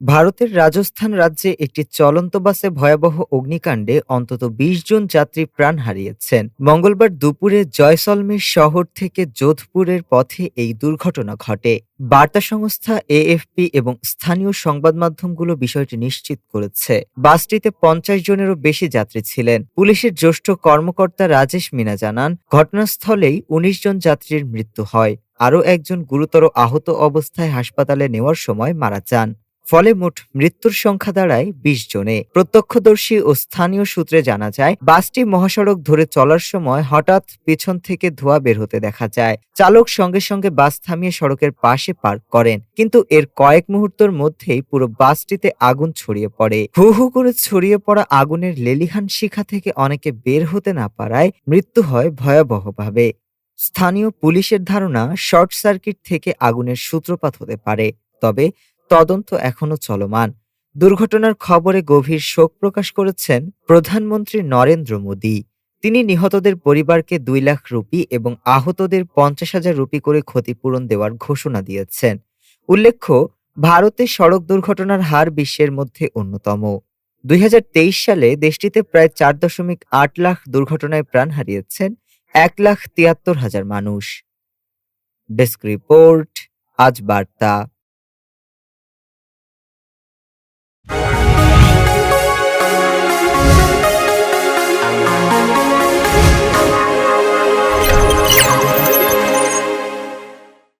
ভারতের রাজস্থান রাজ্যে একটি চলন্ত বাসে ভয়াবহ অগ্নিকাণ্ডে অন্তত ২০ জন যাত্রী প্রাণ হারিয়েছেন। মঙ্গলবার দুপুরে জয়সলমের শহর থেকে যোধপুরের পথে এই দুর্ঘটনা ঘটে। বার্তা সংস্থা এএফপি এবং স্থানীয় সংবাদ মাধ্যমগুলো বিষয়টি নিশ্চিত করেছে। বাসটিতে পঞ্চাশ জনেরও বেশি যাত্রী ছিলেন। পুলিশের জ্যেষ্ঠ কর্মকর্তা রাজেশ মিনা জানান, ঘটনাস্থলেই ১৯ জন যাত্রীর মৃত্যু হয়। আরও একজন গুরুতর আহত অবস্থায় হাসপাতালে নেওয়ার সময় মারা যান। ফলে মোট মৃত্যুর সংখ্যা দাঁড়ায় বিশ জনে। প্রত্যক্ষদর্শী ও স্থানীয় সূত্রে জানা যায়, বাসটি মহাসড়ক ধরে চলার সময় হঠাৎ পেছন থেকে ধোঁয়া বের হতে দেখা যায়। চালক সঙ্গে সঙ্গে বাস থামিয়ে সড়কের পাশে পার্ক করেন, কিন্তু এর কয়েক মুহূর্তের মধ্যেই পুরো বাসটিতে আগুন ছড়িয়ে পড়ে। হু হু করে ছড়িয়ে পড়া আগুনের লেলিহান শিখা থেকে অনেকে বের হতে না পারায় মৃত্যু হয় ভয়াবহভাবে। স্থানীয় পুলিশের ধারণা, শর্ট সার্কিট থেকে আগুনের সূত্রপাত হতে পারে, তবে তদন্ত এখনও চলমান। দুর্ঘটনার খবরে গভীর শোক প্রকাশ করেছেন প্রধানমন্ত্রী নরেন্দ্র মোদী। তিনি নিহতদের পরিবারকে দুই লাখ রুপি এবং আহতদের পঞ্চাশ হাজার রুপি করে ক্ষতিপূরণ দেওয়ার ঘোষণা দিয়েছেন। উল্লেখ্য, ভারতে সড়ক দুর্ঘটনার হার বিশ্বের মধ্যে অন্যতম। দুই হাজার তেইশ সালে দেশটিতে প্রায় চার দশমিক আট লাখ দুর্ঘটনায় প্রাণ হারিয়েছেন এক লাখ তিয়াত্তর হাজার মানুষ। ডেস্ক রিপোর্ট, আজ বার্তা।